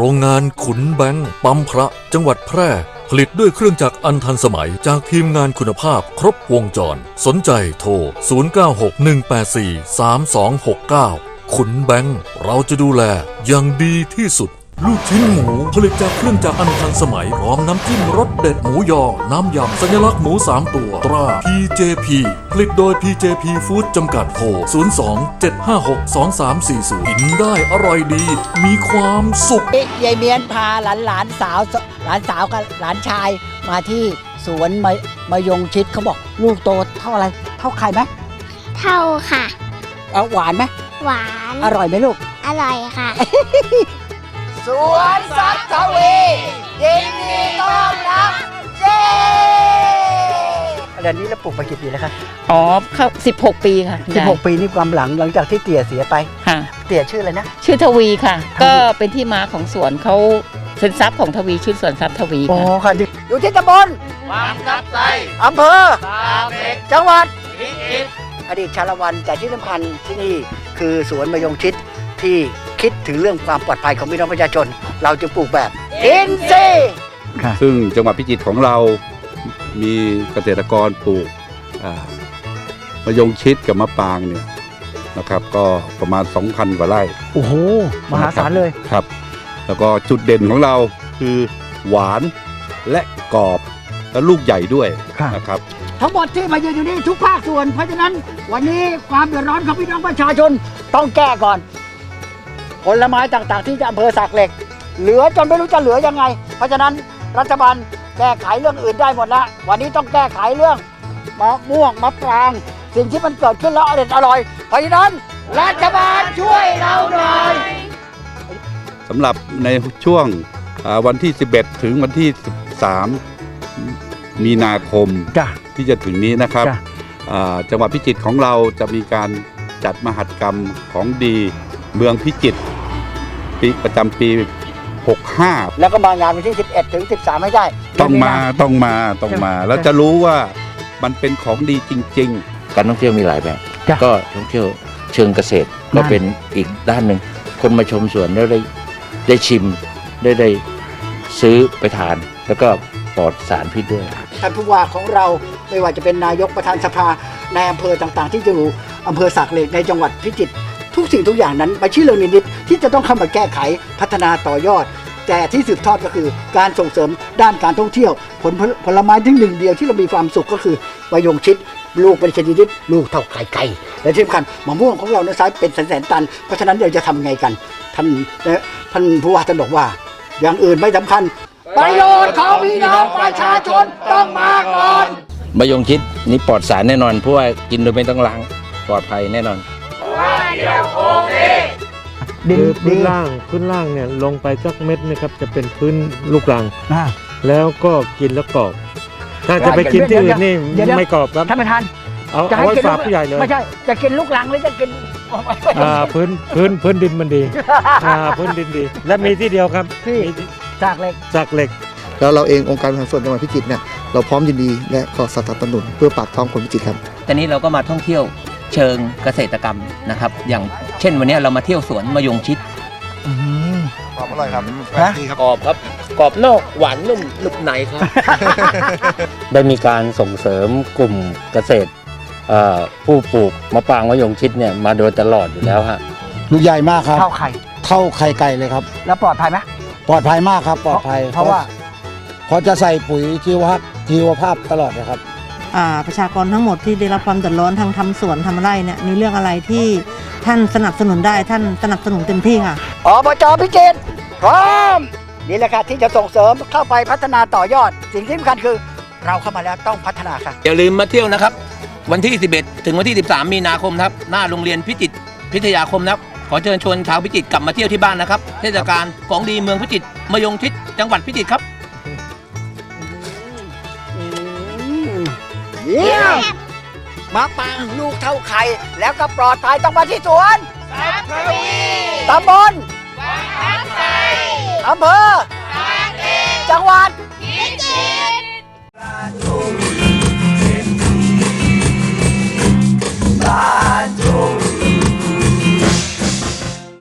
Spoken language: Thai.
รงงานขุนแบงปั๊มพระจังหวัดแพร่ ผลิตด้วยเครื่องจักรอันทันสมัยจากทีมงานคุณภาพครบวงจร สนใจโทร 0961843269 ขุนแบงค์เราจะดูแลอย่างดีที่สุด ลูกชิ้นหมูผลิตจากเครื่องจักรอันทันสมัยพร้อมน้ำจิ้มรสเด็ดหมูยอ น้ำยำสัญลักษณ์หมู 3 ตัว ตรา PJP ผลิตโดย PJP Food จำกัดโทร 02-756-2340 กินได้อร่อยดี มีความสุข ยายเมียนพาหลานหลานสาวหลานสาวกับหลานชายมาที่สวนมะมะยงชิดเขาบอกลูกโตเท่าอะไร เท่าไข่ไหมเท่าค่ะ เอาหวานไหมหวาน อร่อยไหมลูก อร่อยค่ะ สวนสัตว์ทวียินดีต้อนรับเย้เดือนนี้เราปลูกมากี่ปีแล้วครับอ๋อเข้า16 ปีค่ะคุณยาย16 ปีนี่ความหลังหลังจากที่เตี่ยเสียไป ค่ะ เตี่ยชื่ออะไรนะ ชื่อทวีค่ะทวีก็เป็นที่มาของสวนเขาเป็นทรัพย์ของทวีชื่อสวนทรัพย์ทวีโอ้ค่ะ ค่ะอยู่ที่ตำบลบางนับไซอำเภอจังหวัดอดีตชาละวันแต่ที่สำคัญที่นี่คือสวนมะยงชิดที่ คิดถึงเรื่องความปลอดภัยของพี่น้องประชาชน เราจะปลูกแบบอินซีย์ซึ่งจังหวัดพิจิตรของเรา มีเกษตรกรปลูกอ่ามะยงชิดกับมะปรางเนี่ยนะครับ ก็ประมาณ 2,000กว่าไร่ โอ้โห มหาศาลเลยครับ แล้วก็จุดเด่นของเราคือหวานและกรอบและลูกใหญ่ด้วยครับนะครับทั้งหมดที่มายืนอยู่นี่ทุกภาคส่วน เพราะฉะนั้นวันนี้ความเดือดร้อนของพี่น้องประชาชนต้องแก้ก่อน ผลไม้ต่างๆ ที่จะอำเภอสากเหล็ก เหลือจนไม่รู้จะเหลือยังไง เพราะฉะนั้นรัฐบาลแก้ไขเรื่องอื่นได้หมดแล้ววันนี้ต้องแก้ไขเรื่องมะม่วงมะปราง สิ่งที่มันเกิดขึ้นแล้วอร่อยอร่อยเพราะฉะนั้นรัฐบาลช่วยเราหน่อยสำหรับในช่วงอ่าวันที่ 11 ถึงวันที่ 13 มีนาคมจ้ะที่จะถึงนี้นะครับจ้ะอ่าจังหวัดพิจิตรของเราจะมีการจัดมหัศกรรมของดีเมืองพิจิตร ปีประจำปี 65 แล้วก็มางานวันที่ 11 ถึง 13 ไม่ได้ต้องมาต้องมาต้องมา แล้วจะรู้ว่ามันเป็นของดีจริงๆการท่องเที่ยวมีหลายแบบ จ้ะ ก็ท่องเที่ยวเชิงเกษตรก็นั่นเป็นอีกด้านหนึ่ง คนมาชมสวนแล้วได้ได้ชิมได้ได้ซื้อไปทาน แล้วก็ปลอดสารพิษด้วย ท่านผู้ว่าของเราไม่ว่าจะเป็นนายกประธานสภาในอำเภอต่างๆ ที่จะอยู่อำเภอสากเหล็กในจังหวัดพิจิตร ทุกสิ่งทุกอย่างนั้นมาชี้เรื่องนิดๆที่จะต้องเข้ามาแก้ไขพัฒนาต่อยอด แต่ที่สืบทอดก็คือการส่งเสริมด้านการท่องเที่ยว ผลผลไม้ที่หนึ่งเดียวที่เรามีความสุขก็คือมะยงชิดลูกเป็นชนิดลูกเท่าไข่ไก่และที่สำคัญมะม่วงของเราเนี่ยเป็นแสนๆตัน เพราะฉะนั้นเราจะทำไงกัน ท่านท่านผู้ว่าท่านบอกว่า อย่างอื่นไม่สำคัญ ประโยชน์ของพี่น้องประชาชนต้องมาก่อนมะยงชิดนี่ปลอดสารแน่นอนเพราะว่ากินโดยไม่ต้องล้างปลอดภัยแน่นอน คือพื้นล่างพื้นล่างเนี่ยลงไปสักเม็ดนะครับจะเป็นพื้นลูกรัง อ่า แล้วก็กินแล้วกรอบ ถ้าจะไปกินที่อื่นนี่เดี๋ยวเดี๋ยวไม่กรอบครับท่านประธานเอาจะเอาให้ไว้กินฝากผู้ใหญ่เลยไม่ใช่จะกินลูกหลังหรือจะกินอ่าพื้นพื้นพื้นดินมันดีอ่าพื้นดินดี และมีที่เดียวครับที่มีที่จากเหล็ก จากเหล็ก แล้วเราเององค์การบริหารส่วนจังหวัดพิจิตรเนี่ยเราพร้อมยินดีและขอสนับสนุนเพื่อปากท้องคนพิจิตรครับ ตอนนี้เราก็มาท่องเที่ยว เชิงเกษตรกรรมนะครับ อย่างเช่นวันนี้เรามาเที่ยวสวนมะยงชิดอร่อยครับกรอบครับ กรอบนอกหวานนุ่มหนึบในครับ ได้มีการส่งเสริมกลุ่มเกษตรเอ่อผู้ปลูกมะปรางมะยงชิดเนี่ยมาโดยตลอดอยู่แล้วฮะ ลูกใหญ่มากครับเท่าไข่เท่าไข่ไก่เลยครับ แล้วปลอดภัยไหม ปลอดภัยมากครับ ปลอดภัยเพราะว่าเพราะจะใส่ปุ๋ยชีวภาพชีวภาพตลอดนะครับอ่า ประชากรทั้งหมดที่ได้รับความเดือดร้อนทางทำสวนทำไร่เนี่ยมีเรื่องอะไรที่ท่านสนับสนุนได้ท่านสนับสนุนเต็มที่ค่ะอบจพิจิตรพร้อมนี่แหละค่ะที่จะส่งเสริมเข้าไปพัฒนาต่อยอด สิ่งที่สำคัญคือ เราเข้ามาแล้วต้องพัฒนาค่ะอย่าลืมมาเที่ยวนะครับ วันที่ 11 ถึงวันที่ 13 มีนาคมนะครับ หน้าโรงเรียนพิจิตรพิทยาคมนะครับขอเชิญชวนชาวพิจิตรกลับมาเที่ยวที่บ้านนะครับ เทศกาลของดีเมืองพิจิตรมะยงชิดจังหวัดพิจิตรครับ เยี่ยมมะปรางลูกเท่าไข่แล้วก็ปลอดภัยต้องมาที่สวนตำบลอำเภอจังหวัด